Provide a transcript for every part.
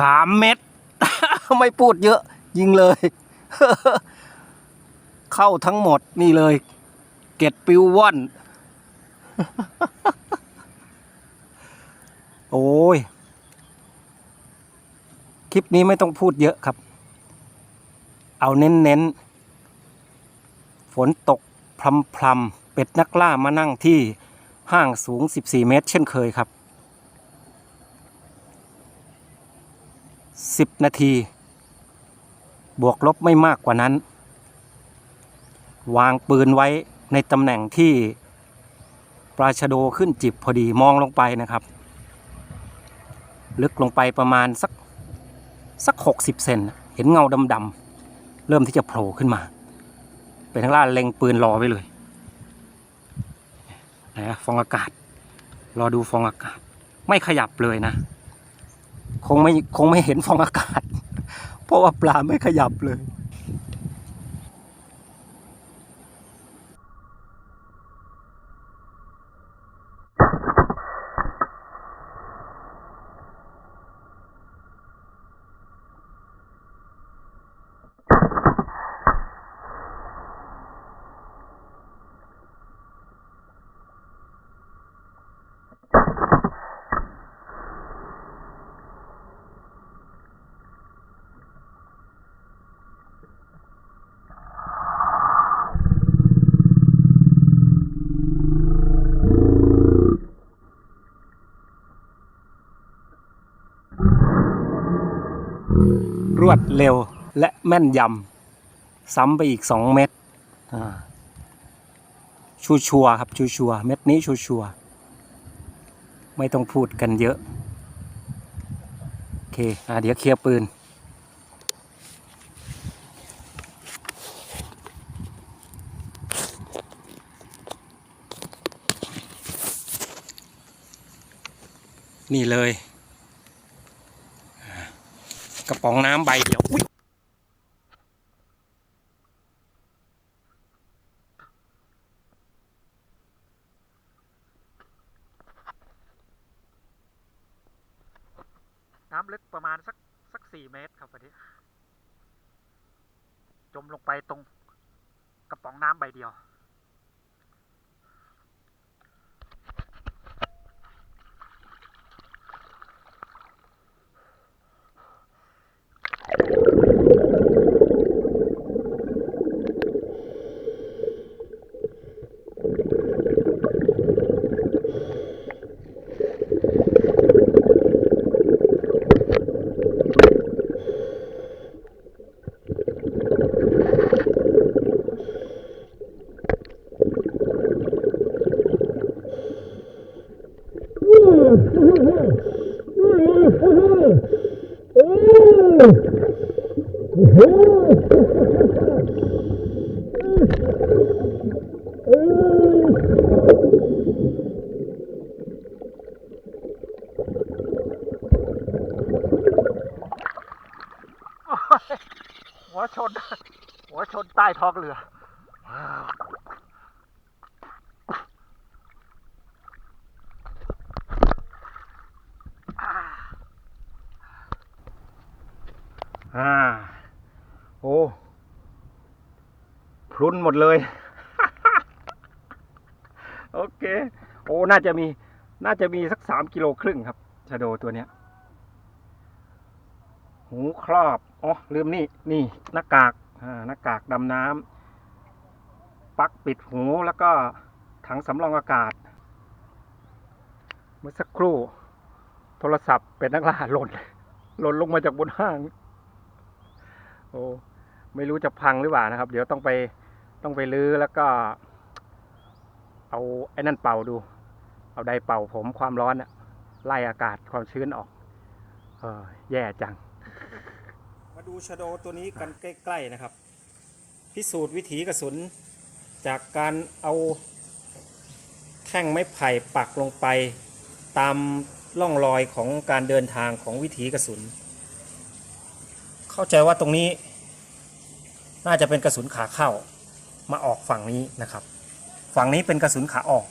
สามเม็ดไม่พูดเยอะ ยิงเลย เข้าทั้งหมดนี่เลย เกตปิวว่อน โอ้ย คลิปนี้ไม่ต้องพูดเยอะครับ เอาเน้นๆฝนตกพรำพรำๆเป็ดนักล่ามานั่งที่ห้างสูง 14 เมตร เช่นเคยครับ 10 นาที บวกลบไม่มากกว่านั้น วางปืนไว้ในตำแหน่งที่ปลาชะโดขึ้นจิบพอดีมองลงไปนะครับ ลึกลงไปประมาณสักสัก 60 เซนเห็นเงาดำๆเริ่มที่จะโผล่ขึ้นมา เป็นทางล่าเล็งปืนรอไว้เลยนะฟองอากาศ รอดูฟองอากาศ ไม่ขยับเลยนะ งไม่คงไม่เห็นฟองอากาศ เพราะว่าปลาไม่ขยับเลย รวดเร็วและแม่นยำซ้ำไปอีกสองเม็ดชัวชัวครับชัวชัวเม็ดนี้ชัวชัวไม่ต้องพูดกันเยอะ โอเคอเดี๋ยวเคลียร์ปืน นี่เลย กระป๋องน้ำใบเดียวอุ๊ยน้ำลึกประมาณสักสักสี่เมตรครับวันนี้ จมลงไปตรงกระป๋องน้ำใบเดียว หัวชน หัวชนใต้ท้องเรือ อ่า โอ้พรุนหมดเลย โอเค โอ้ น่าจะมี น่าจะมีสักสามกิโลครึ่งครับชะโดตัวเนี้ย หูครอบ อ๋อ ลืมนี่ นี่ หน้ากาก อ่า หน้ากากดำน้ำ ปักปิดหูแล้วก็ถังสำรองอากาศ เมื่อสักครู่ โทรศัพท์เป็นนักล่าหล่นหล่นลงมาจากบนห้าง โอ้ไม่รู้จะพังหรือเปล่านะครับ เดี๋ยวต้องไปต้องไปลื้อแล้วก็ เอาไอ้นั่นเป่าดู เอาไดเป่าผมความร้อนอะไล่อากาศความชื้นออก เออ แย่จัง มาดูชโดตัวนี้กันใกล้ๆนะครับ พิสูจน์วิถีกระสุน จากการเอาแท่งไม้ไผ่ปักลงไป ตามร่องรอยของการเดินทางของวิถีกระสุน เข้าใจว่าตรงนี้ น่าจะเป็นกระสุนขาเข้ามาออกฝั่งนี้นะครับ ฝั่งนี้เป็นกระสุนขาออก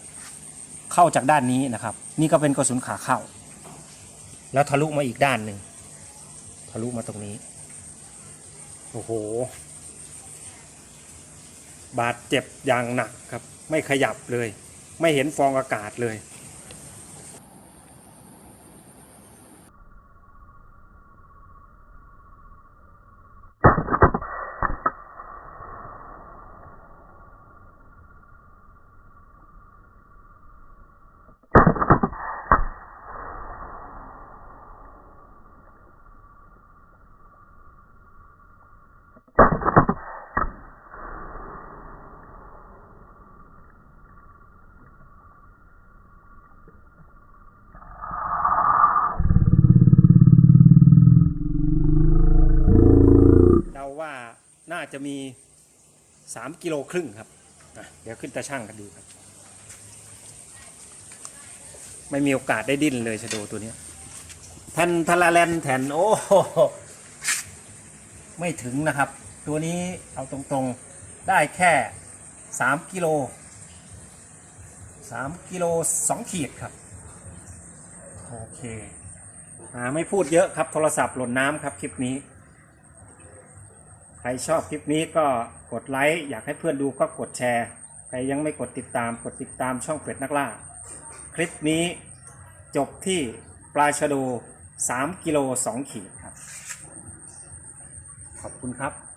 เข้าจากด้านนี้นะครับ นี่ก็เป็นกระสุนขาเข้า แล้วทะลุมาอีกด้านหนึ่งทะลุมาตรงนี้โอ้โห บาดเจ็บอย่างหนักครับ ไม่ขยับเลย ไม่เห็นฟองอากาศเลย เดาว่าน่า จะมีสามกิโลครึ่งครับ เดี๋ยวขึ้นตาช่างกันดูครับ ไม่มีโอกาสได้ดิ้นเลยชะโดตัวนี้แผ่นทาราแลนแผ่นโอ้โหไม่ถึงนะครับ ตัวนี้เอาตรงๆได้แค่สามกิโลสามกิโลสองขีดครับ โอเค อ่า ไม่พูดเยอะครับ โทรศัพท์หล่นน้ำครับ คลิปนี้ ใครชอบคลิปนี้ก็กดไลค์อยากให้เพื่อนดูก็กดแชร์ ใครยังไม่กดติดตามกดติดตามช่องเป็ดนักล่า คลิปนี้จบที่ปลาชะโด3กิโล2ขีดครับ ขอบคุณครับ